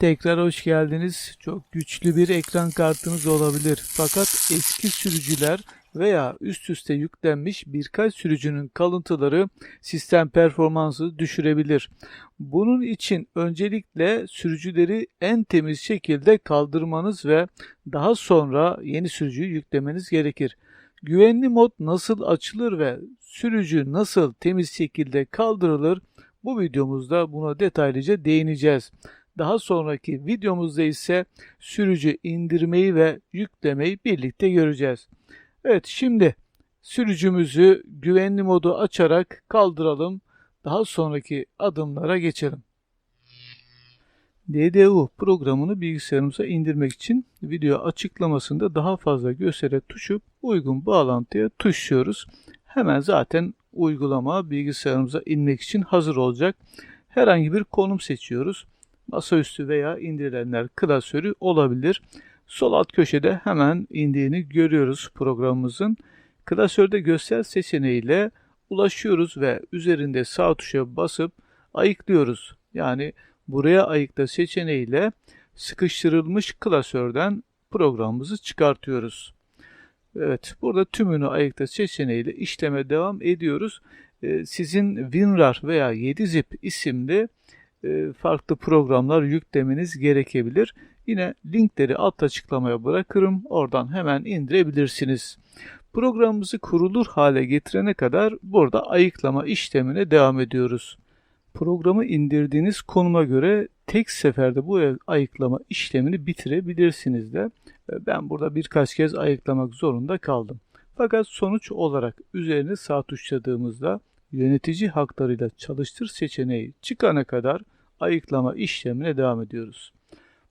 Tekrar hoş geldiniz. Çok güçlü bir ekran kartınız olabilir. Fakat eski sürücüler veya üst üste yüklenmiş birkaç sürücünün kalıntıları sistem performansı düşürebilir. Bunun için öncelikle sürücüleri en temiz şekilde kaldırmanız ve daha sonra yeni sürücüyü yüklemeniz gerekir. Güvenli mod nasıl açılır ve sürücü nasıl temiz şekilde kaldırılır? Bu videomuzda buna detaylıca değineceğiz. Daha sonraki videomuzda ise sürücü indirmeyi ve yüklemeyi birlikte göreceğiz. Evet şimdi sürücümüzü güvenli modu açarak kaldıralım. Daha sonraki adımlara geçelim. DDU programını bilgisayarımıza indirmek için video açıklamasında daha fazla göstere tuşup uygun bağlantıya tuşluyoruz. Hemen zaten uygulama bilgisayarımıza inmek için hazır olacak. Herhangi bir konum seçiyoruz. Masaüstü veya indirilenler klasörü olabilir. Sol alt köşede hemen indiğini görüyoruz programımızın. Klasörde göster seçeneğiyle ulaşıyoruz ve üzerinde sağ tuşa basıp ayıklıyoruz. Yani buraya ayıkla seçeneğiyle sıkıştırılmış klasörden programımızı çıkartıyoruz. Evet, burada tümünü ayıkla seçeneğiyle işleme devam ediyoruz. Ee, Sizin WinRAR veya 7zip isimli farklı programlar yüklemeniz gerekebilir. Yine linkleri alt açıklamaya bırakırım. Oradan hemen indirebilirsiniz. Programımızı kurulur hale getirene kadar burada ayıklama işlemine devam ediyoruz. Programı indirdiğiniz konuma göre tek seferde bu ayıklama işlemini bitirebilirsiniz de. E, Ben burada birkaç kez ayıklamak zorunda kaldım. Fakat sonuç olarak üzerine sağ tuşladığımızda yönetici haklarıyla çalıştır seçeneği çıkana kadar ayıklama işlemine devam ediyoruz.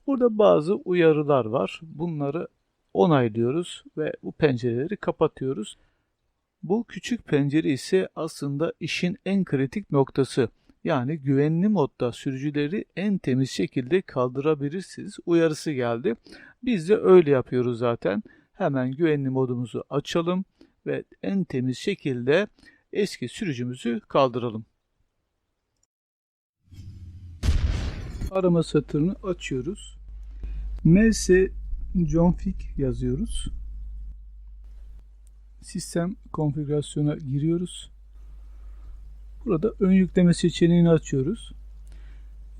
Burada bazı uyarılar var. Bunları onaylıyoruz ve bu pencereleri kapatıyoruz. Bu küçük pencere ise aslında işin en kritik noktası. Yani güvenli modda sürücüleri en temiz şekilde kaldırabilirsiniz uyarısı geldi. Biz de öyle yapıyoruz zaten. Hemen güvenli modumuzu açalım ve en temiz şekilde eski sürücümüzü kaldıralım. Arama satırını açıyoruz. MS config yazıyoruz. Sistem konfigürasyona giriyoruz. Burada ön yükleme seçeneğini açıyoruz.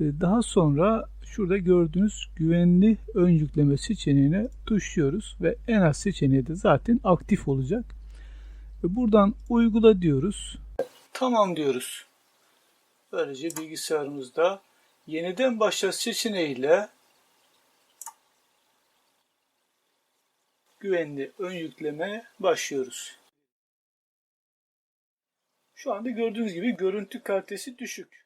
Ee, Daha sonra şurada gördüğünüz güvenli ön yükleme seçeneğine tuşluyoruz ve en az seçeneği de zaten aktif olacak. Ve buradan uygula diyoruz. Tamam diyoruz. Böylece bilgisayarımızda yeniden başlat seçeneğiyle güvenli ön yükleme başlıyoruz. Şu anda gördüğünüz gibi görüntü kalitesi düşük.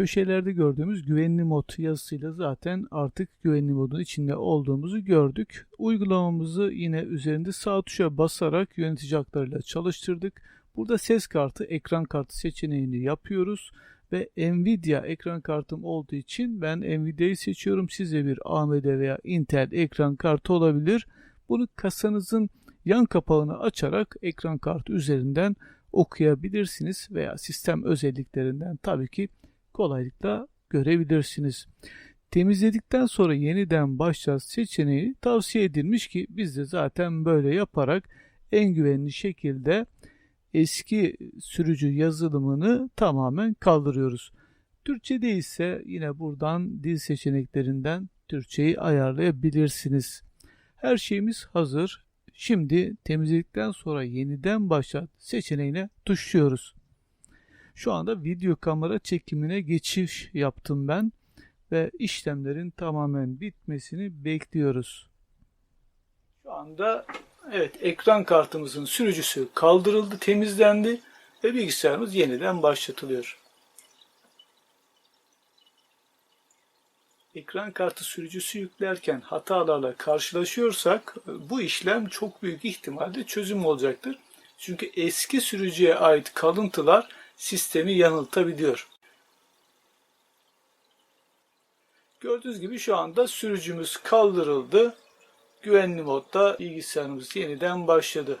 Köşelerde gördüğümüz güvenli mod yazısıyla zaten artık güvenli modun içinde olduğumuzu gördük. Uygulamamızı yine üzerinde sağ tuşa basarak yönetici haklarıyla çalıştırdık. Burada ses kartı, ekran kartı seçeneğini yapıyoruz ve Nvidia ekran kartım olduğu için ben Nvidia'yı seçiyorum. Size bir AMD veya Intel ekran kartı olabilir. Bunu kasanızın yan kapağını açarak ekran kartı üzerinden okuyabilirsiniz veya sistem özelliklerinden tabii ki kolaylıkla görebilirsiniz. Temizledikten sonra yeniden başlat seçeneği tavsiye edilmiş ki biz de zaten böyle yaparak en güvenli şekilde eski sürücü yazılımını tamamen kaldırıyoruz. Türkçe'de ise yine buradan dil seçeneklerinden Türkçeyi ayarlayabilirsiniz. Her şeyimiz hazır. Şimdi temizledikten sonra yeniden başlat seçeneğine tuşluyoruz. Şu anda video kamera çekimine geçiş yaptım ben ve işlemlerin tamamen bitmesini bekliyoruz. Şu anda evet ekran kartımızın sürücüsü kaldırıldı, temizlendi ve bilgisayarımız yeniden başlatılıyor. Ekran kartı sürücüsü yüklerken hatalarla karşılaşıyorsak bu işlem çok büyük ihtimalle çözüm olacaktır. Çünkü eski sürücüye ait kalıntılar sistemi yanıltabiliyor. Gördüğünüz gibi şu anda sürücümüz kaldırıldı. Güvenli modda bilgisayarımız yeniden başladı.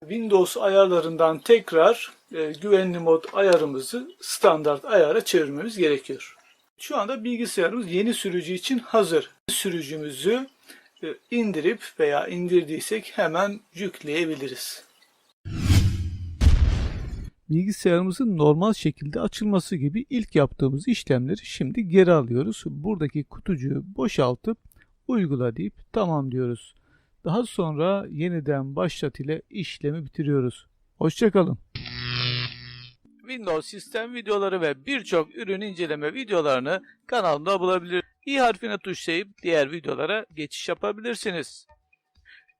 Windows ayarlarından tekrar e, güvenli mod ayarımızı standart ayara çevirmemiz gerekiyor. Şu anda bilgisayarımız yeni sürücü için hazır. Sürücümüzü e, indirip veya indirdiysek hemen yükleyebiliriz. Bilgisayarımızın normal şekilde açılması gibi ilk yaptığımız işlemleri şimdi geri alıyoruz. Buradaki kutucuğu boşaltıp uygula deyip tamam diyoruz. Daha sonra yeniden başlat ile işlemi bitiriyoruz. Hoşçakalın. Windows sistem videoları ve birçok ürün inceleme videolarını kanalımda bulabilir. i harfine tuşlayıp diğer videolara geçiş yapabilirsiniz.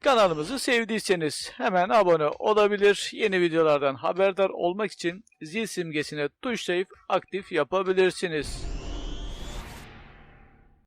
Kanalımızı sevdiyseniz hemen abone olabilir. Yeni videolardan haberdar olmak için zil simgesine tuşlayıp aktif yapabilirsiniz.